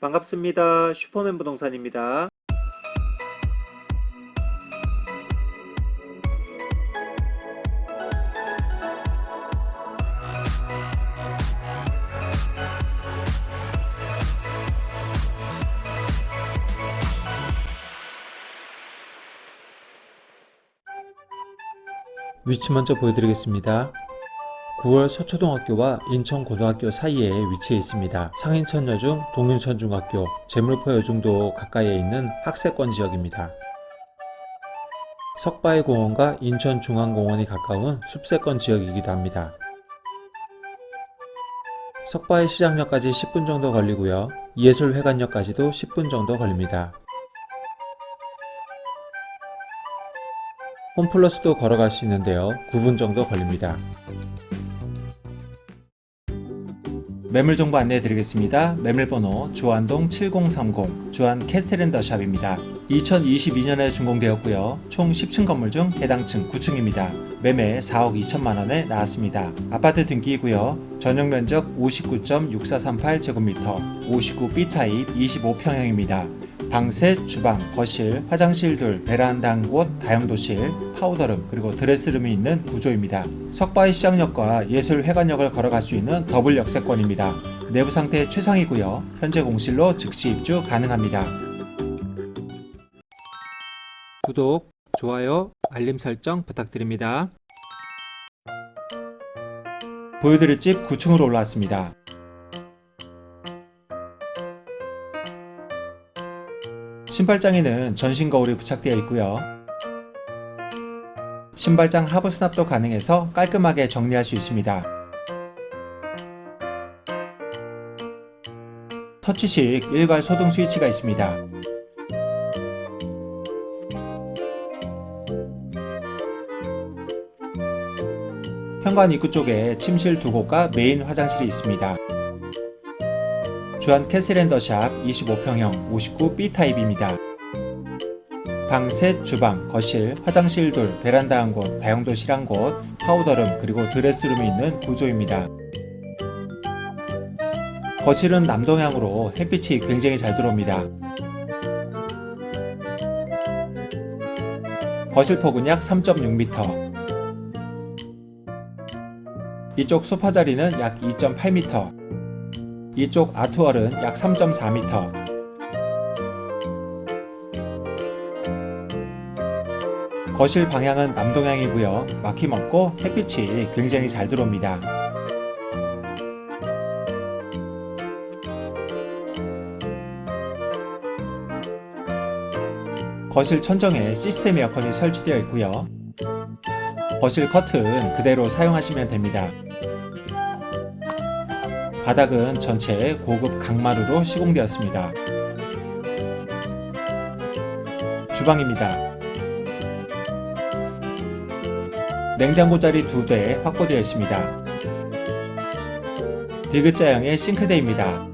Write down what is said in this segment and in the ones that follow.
반갑습니다. 슈퍼맨 부동산입니다. 위치 먼저 보여드리겠습니다. 9월 서초등학교와 인천고등학교 사이에 위치해 있습니다. 상인천여중, 동윤천중학교, 재물포여중도 가까이에 있는 학세권 지역입니다. 석바위 공원과 인천중앙공원이 가까운 숲세권 지역이기도 합니다. 석바위 시장역까지 10분 정도 걸리고요. 예술회관역까지도 10분 정도 걸립니다. 홈플러스도 걸어갈 수 있는데요. 9분 정도 걸립니다. 매물 정보 안내해 드리겠습니다. 매물번호 주안동 7030 주안 캐스트랜더 샵입니다. 2022년에 준공되었고요. 총 10층 건물 중 해당 층 9층입니다. 매매 4억 2천만 원에 나왔습니다. 아파트 등기이고요. 전용 면적 59.6438제곱미터, 59B 타입 25평형입니다. 방셋, 주방, 거실, 화장실 둘, 베란다 한 곳, 다용도실, 파우더룸, 그리고 드레스룸이 있는 구조입니다. 석바위 시장역과 예술회관역을 걸어갈 수 있는 더블 역세권입니다. 내부 상태 최상이고요. 현재 공실로 즉시 입주 가능합니다. 구독, 좋아요, 알림 설정 부탁드립니다. 보여드릴 집 9층으로 올라왔습니다. 신발장에는 전신 거울이 부착되어 있고요. 신발장 하부 수납도 가능해서 깔끔하게 정리할 수 있습니다. 터치식 일괄 소등 스위치가 있습니다. 현관 입구 쪽에 침실 두 곳과 메인 화장실이 있습니다. 주한 캐슬앤더샵 25평형 59B 타입입니다. 방 셋, 주방, 거실, 화장실 둘, 베란다 한 곳, 다용도실 한 곳, 파우더룸 그리고 드레스룸이 있는 구조입니다. 거실은 남동향으로 햇빛이 굉장히 잘 들어옵니다. 거실 폭은 약 3.6m. 이쪽 소파 자리는 약 2.8m. 이쪽 아트월은 약 3.4m. 거실 방향은 남동향이고요. 막힘없고 햇빛이 굉장히 잘 들어옵니다. 거실 천정에 시스템 에어컨이 설치되어 있고요. 거실 커튼 그대로 사용하시면 됩니다. 바닥은 전체 고급 강마루로 시공되었습니다. 주방입니다. 냉장고 자리 두대 확보되어 있습니다. 디귿자형의 싱크대입니다.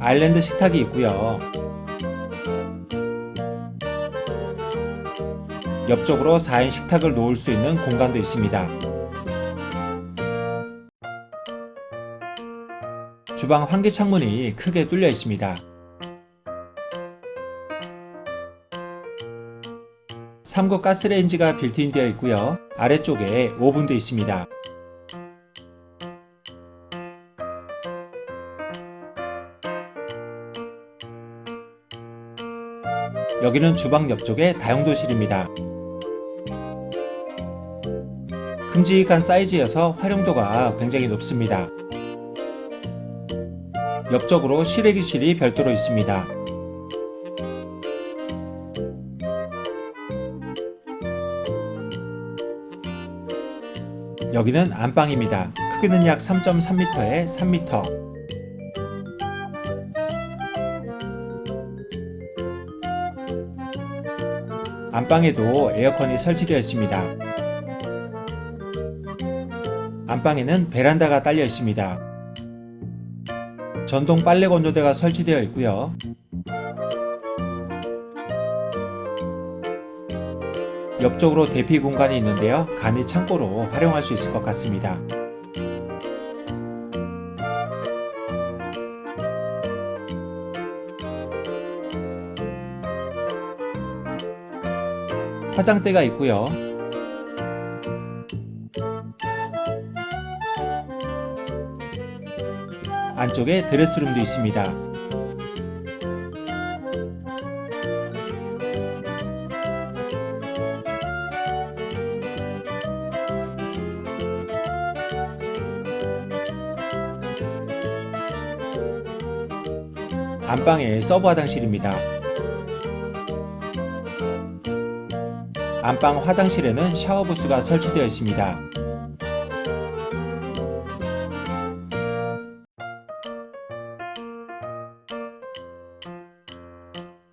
아일랜드 식탁이 있고요. 옆쪽으로 4인 식탁을 놓을 수 있는 공간도 있습니다. 주방 환기 창문이 크게 뚫려 있습니다. 3구 가스레인지가 빌트인 되어 있고요. 아래쪽에 오븐도 있습니다. 여기는 주방 옆쪽에 다용도실입니다. 큼직한 사이즈여서 활용도가 굉장히 높습니다. 옆쪽으로 실외기실이 별도로 있습니다. 여기는 안방입니다. 크기는 약 3.3m에 3m. 안방에도 에어컨이 설치되어 있습니다. 안방에는 베란다가 딸려 있습니다. 전동 빨래 건조대가 설치되어 있고요. 옆쪽으로 대피 공간이 있는데요. 간이 창고로 활용할 수 있을 것 같습니다. 화장대가 있고요. 안쪽에 드레스룸도 있습니다. 안방에 서브 화장실입니다. 안방 화장실에는 샤워 부스가 설치되어 있습니다.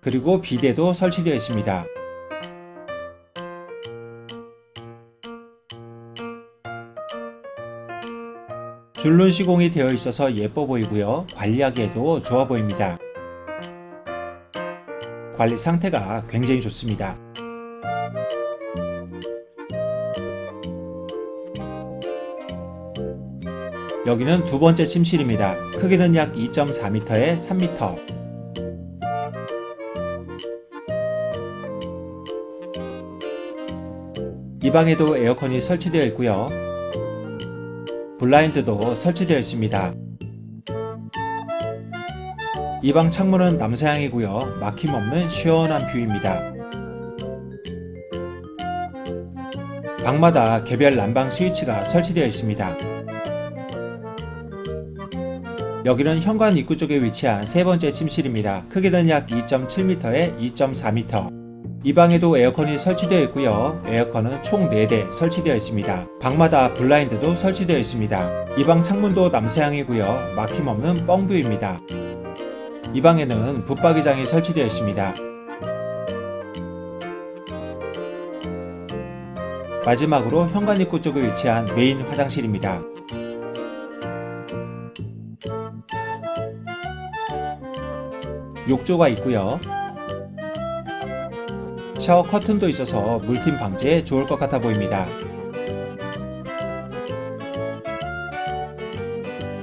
그리고 비데도 설치되어 있습니다. 줄눈 시공이 되어 있어서 예뻐 보이고요. 관리하기에도 좋아 보입니다. 관리 상태가 굉장히 좋습니다. 여기는 두 번째 침실입니다. 크기는 약 2.4m에 3m. 이 방에도 에어컨이 설치되어 있고요. 블라인드도 설치되어 있습니다. 이 방 창문은 남서향이고요. 막힘없는 시원한 뷰입니다. 방마다 개별 난방 스위치가 설치되어 있습니다. 여기는 현관 입구 쪽에 위치한 세 번째 침실입니다. 크기는 약 2.7m에 2.4m. 이 방에도 에어컨이 설치되어 있고요. 에어컨은 총 4대 설치되어 있습니다. 방마다 블라인드도 설치되어 있습니다. 이 방 창문도 남서향이고요. 막힘없는 뻥뷰입니다. 이 방에는 붙박이장이 설치되어 있습니다. 마지막으로 현관 입구 쪽에 위치한 메인 화장실입니다. 욕조가 있고요. 샤워 커튼도 있어서 물팀 방지에 좋을 것 같아 보입니다.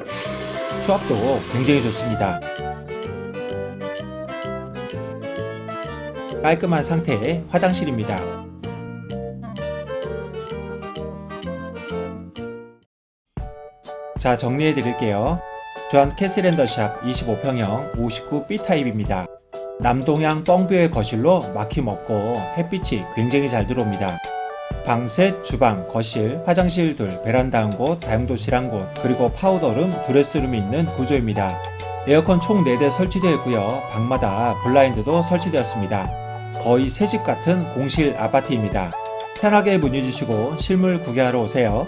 수압도 굉장히 좋습니다. 깔끔한 상태의 화장실입니다. 자, 정리해 드릴게요. 주한 캐슬앤더샵 25평형 59B 타입입니다. 남동향 뻥뷰의 거실로 막힘없고 햇빛이 굉장히 잘 들어옵니다. 방 셋, 주방, 거실, 화장실 둘, 베란다 한 곳, 다용도실 한 곳, 그리고 파우더룸, 드레스룸이 있는 구조입니다. 에어컨 총 4대 설치되어 있고요. 방마다 블라인드도 설치되었습니다. 거의 새집 같은 공실 아파트입니다. 편하게 문의 주시고 실물 구경하러 오세요.